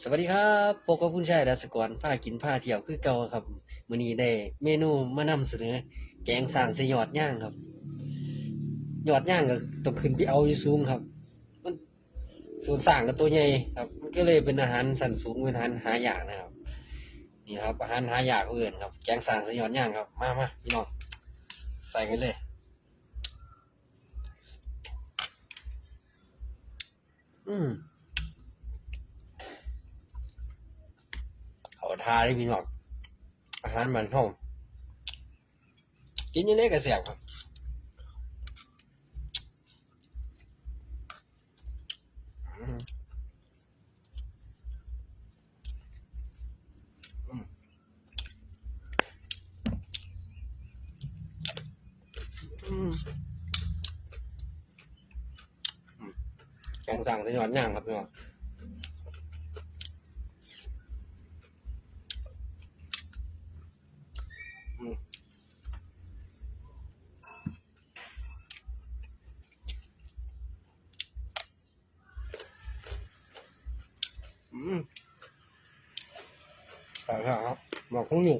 สวัสดีครับปกกับคุณชายดัสกรผ้ากินผ้าเที่ยวคือเก่าครับมื้อนี้ได้เมนูมานำเสนอ แกงสร้างสยอดย่างครับ ยอดย่างก็ต้องขึ้นไปเอาอยู่สูงครับ มันส่วนสร้างกับตัวใหญ่ครับ มันก็เลยเป็นอาหารสันสูงเป็นอาหารหายากนะครับ นี่ครับอาหารหายากเอื่นครับ แกงสร้างสยอดย่างครับ มามาพี่น้องใส่กันเลยอืม เขา ทาได้พี่น้องอาหารมันห้องกินยังไงก็แซ่บครับอืมอืมอืมอืมแกงสั่งที่หวานย่างครับพี่น้อง อืมใช่ครับบอกคุณอยู่